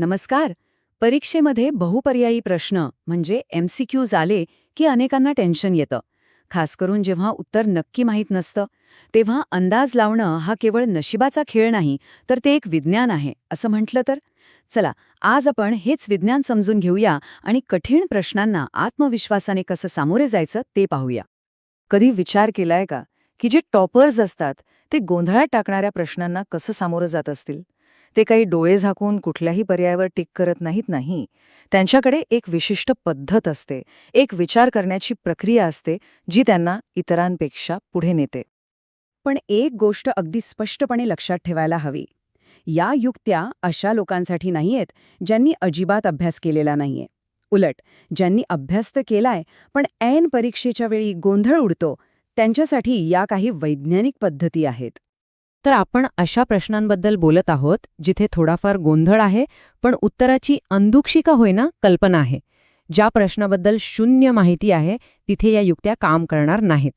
नमस्कार. परीक्षेमध्ये बहुपर्यायी प्रश्न म्हणजे एमसीक्यूज आले की अनेकांना टेन्शन येतं. खास करून जेव्हा उत्तर नक्की माहीत नसतं तेव्हा अंदाज लावणं हा केवळ नशिबाचा खेळ नाही तर ते एक विज्ञान आहे असं म्हटलं तर? चला आज आपण हेच विज्ञान समजून घेऊया आणि कठीण प्रश्नांना आत्मविश्वासाने कसं सामोरे जायचं ते पाहूया. कधी विचार केलाय का की जे टॉपर्स असतात ते गोंधळात टाकणाऱ्या प्रश्नांना कसं सामोरं जात असतील? ते काही डोळे झाकून कुठल्याही पर्यायावर टिक करत नाहीत नाही. त्यांच्याकडे एक विशिष्ट पद्धत असते. एक विचार करण्याची प्रक्रिया असते जी त्यांना इतरांपेक्षा पुढे नेते. पण एक गोष्ट अगदी स्पष्टपणे लक्षात ठेवायला हवी. या युक्त्या अशा लोकांसाठी नाहीयेत ज्यांनी अजिबात अभ्यास केलेला नाहीये. उलट ज्यांनी अभ्यास तर केलाय पण ऐन परीक्षेच्या वेळी गोंधळ उडतो त्यांच्यासाठी या काही वैज्ञानिक पद्धती आहेत. तर आपण अशा प्रश्नांबद्दल बोलत आहोत जिथे थोडाफार गोंधळ आहे पण उत्तराची अंधुक्षिका होईना कल्पना आहे. ज्या प्रश्नाबद्दल शून्य माहिती आहे तिथे या युक्त्या काम करणार नाहीत.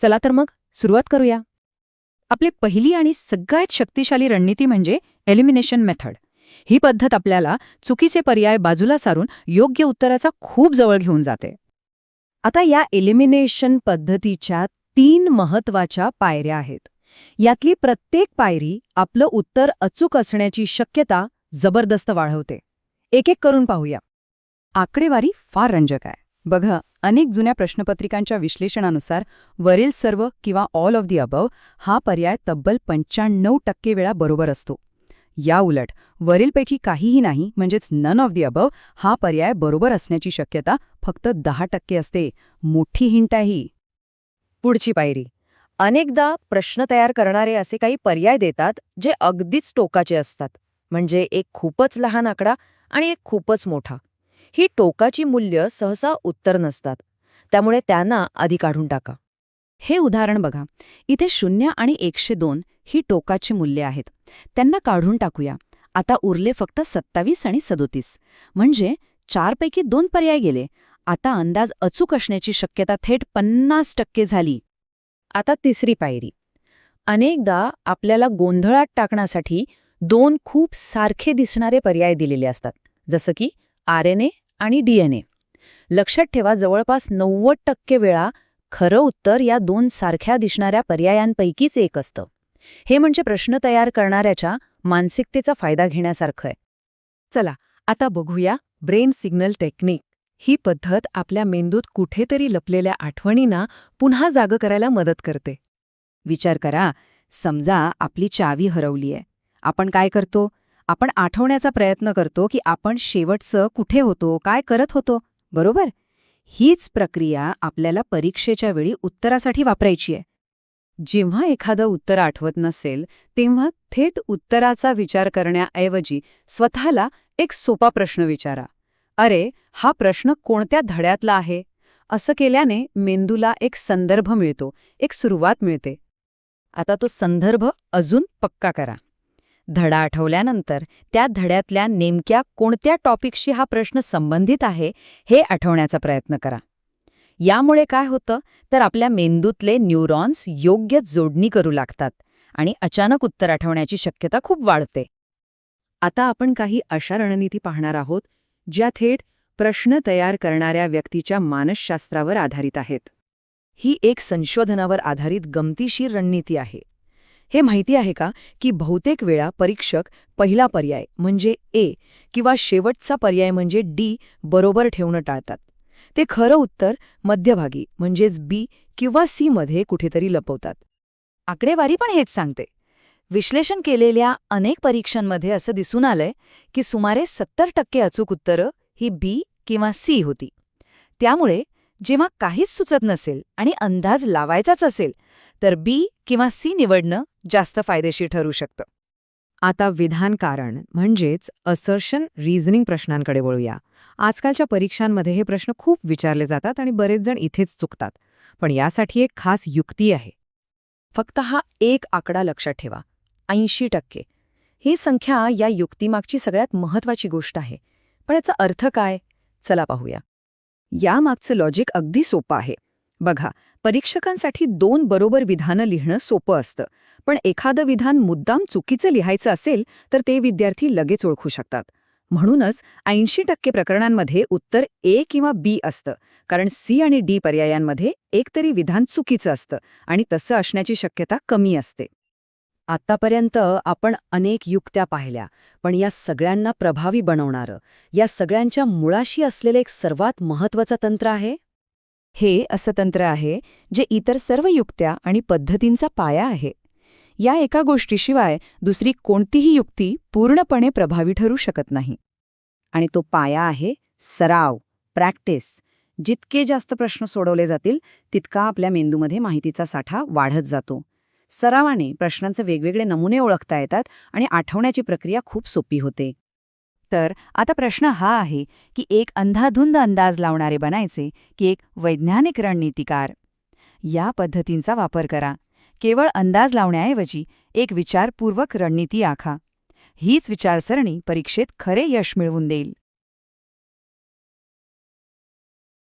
चला तर मग सुरुवात करूया. आपली पहिली आणि सगळ्यात शक्तिशाली रणनीती म्हणजे एलिमिनेशन मेथड ही पद्धत आपल्याला चुकीचे पर्याय बाजूला सारून योग्य उत्तराचा खूप जवळ घेऊन जाते. आता या एलिमिनेशन पद्धतीच्या तीन महत्त्वाच्या पायऱ्या आहेत. यातली प्रत्येक पायरी आपलं उत्तर अचूक असण्याची शक्यता जबरदस्त वाढवते. एक एक करून पाहूया. आकडेवारी फार रंजक आहे. बघा अनेक जुन्या प्रश्नपत्रिकांच्या विश्लेषणानुसार वरील सर्व किंवा ऑल ऑफ दी अबव हा पर्याय तब्बल पंच्याण्णव टक्के वेळा बरोबर असतो. या उलट वरीलपैकी काहीही नाही म्हणजेच नन ऑफ दी अबव हा पर्याय बरोबर असण्याची शक्यता फक्त दहा टक्के असते. मोठी हिंट आहे ही. पुढची पायरी. अनेकदा प्रश्न तयार करणारे असे काही पर्याय देतात जे अगदीच टोकाचे असतात. म्हणजे एक खूपच लहान आकडा आणि एक खूपच मोठा. ही टोकाची मूल्य सहसा उत्तर नसतात. त्यामुळे त्यांना आधी काढून टाका. हे उदाहरण बघा. इथे शून्य आणि एकशे दोन ही टोकाची मूल्ये आहेत. त्यांना काढून टाकूया. आता उरले फक्त सत्तावीस आणि सदोतीस. म्हणजे चारपैकी दोन पर्याय गेले. आता अंदाज अचूक असण्याची शक्यता थेट पन्नास टक्के झाली. आता तिसरी पायरी. अनेकदा आपल्याला गोंधळात टाकण्यासाठी दोन खूप सारखे दिसणारे पर्याय दिलेले असतात जसं की आर एन ए आणि डीएनए लक्षात ठेवा जवळपास नव्वद टक्के वेळा खरं उत्तर या दोन सारख्या दिसणाऱ्या पर्यायांपैकीच एक असतं. हे म्हणजे प्रश्न तयार करणाऱ्याच्या मानसिकतेचा फायदा घेण्यासारखं आहे. चला आता बघूया ब्रेन सिग्नल टेक्निक. ही पद्धत आपल्या मेंदूत कुठेतरी लपलेल्या आठवणींना पुन्हा जाग करायला मदत करते. विचार करा समजा आपली चावी हरवलीय. आपण काय करतो? आपण आठवण्याचा प्रयत्न करतो की आपण शेवटचं कुठे होतो काय करत होतो बरोबर? हीच प्रक्रिया आपल्याला परीक्षेच्या वेळी उत्तरासाठी वापरायची आहे जेव्हा एखादं उत्तर आठवत नसेल तेव्हा थेट उत्तराचा विचार करण्याऐवजी स्वतःला एक सोपा प्रश्न विचारा. अरे हा प्रश्न कोणत्या धड्यातला आहे? असं केल्याने मेंदूला एक संदर्भ मिळतो एक सुरुवात मिळते. आता तो संदर्भ अजून पक्का करा. धडा आठवल्यानंतर त्या धड्यातल्या नेमक्या कोणत्या टॉपिकशी हा प्रश्न संबंधित आहे हे आठवण्याचा प्रयत्न करा. यामुळे काय होतं तर आपल्या मेंदूतले न्यूरॉन्स योग्य जोडणी करू लागतात आणि अचानक उत्तर आठवण्याची शक्यता खूप वाढते. आता आपण काही अशा रणनीती पाहणार आहोत ज्या थेट प्रश्न तयार करणाऱ्या व्यक्तीच्या मानसशास्त्रावर आधारित आहेत. ही एक संशोधनावर आधारित गमतीशीर रणनीती आहे. हे माहिती आहे का की बहुतेक वेळा परीक्षक पहिला पर्याय म्हणजे ए किंवा शेवटचा पर्याय म्हणजे डी बरोबर ठेवणं टाळतात. ते खरं उत्तर मध्यभागी म्हणजेच बी किंवा सी मध्ये कुठेतरी लपवतात. आकडेवारी पण हेच सांगते. विश्लेषण केलेल्या अनेक परीक्षांमध्ये असं दिसून आलंय की सुमारे सत्तर टक्के अचूक उत्तरं ही बी किंवा सी होती. त्यामुळे जेव्हा काहीच सुचत नसेल आणि अंदाज लावायचाच असेल तर बी किंवा सी निवडणं जास्त फायदेशीर ठरू शकतं. आता विधान कारण म्हणजेच असर्शन रिझनिंग प्रश्नांकडे वळूया. आजकालच्या परीक्षांमध्ये हे प्रश्न खूप विचारले जातात आणि बरेच जण इथेच चुकतात. पण यासाठी एक खास युक्ती आहे. फक्त हा एक आकडा लक्षात ठेवा. ऐंशी टक्के. ही संख्या या युक्तीमागची सगळ्यात महत्वाची गोष्ट आहे. पण याचा अर्थ काय? चला पाहूया. यामागचं लॉजिक अगदी सोपं आहे. बघा परीक्षकांसाठी दोन बरोबर विधानं लिहिणं सोपं असतं. पण एखादं विधान मुद्दाम चुकीचं लिहायचं असेल तर ते विद्यार्थी लगेच ओळखू शकतात. म्हणूनच ऐंशी टक्के प्रकरणांमध्ये उत्तर ए किंवा बी असतं. कारण सी आणि डी पर्यायांमध्ये एकतरी विधान चुकीचं असतं आणि तसं असण्याची शक्यता कमी असते. आतापर्यंत आपण अनेक युक्त्या पाहिल्या पण या सगळ्यांना प्रभावी बनवणारं या सगळ्यांच्या मुळाशी असलेलं एक सर्वात महत्वाचं तंत्र आहे? हे असं तंत्र आहे जे इतर सर्व युक्त्या आणि पद्धतींचा पाया आहे. या एका गोष्टीशिवाय दुसरी कोणतीही युक्ती पूर्णपणे प्रभावी ठरू शकत नाही. आणि तो पाया आहे सराव प्रॅक्टिस. जितके जास्त प्रश्न सोडवले जातील तितका आपल्या मेंदूमध्ये माहितीचा साठा वाढत जातो. सरावाने प्रश्नांचे वेगवेगळे नमुने ओळखता येतात आणि आठवण्याची प्रक्रिया खूप सोपी होते. तर आता प्रश्न हा आहे की एक अंधाधुंद अंदाज लावणारे बनायचे की एक वैज्ञानिक रणनीतिकार. या पद्धतींचा वापर करा. केवळ अंदाज लावण्याऐवजी एक विचारपूर्वक रणनीती आखा. हीच विचारसरणी परीक्षेत खरे यश मिळवून देईल.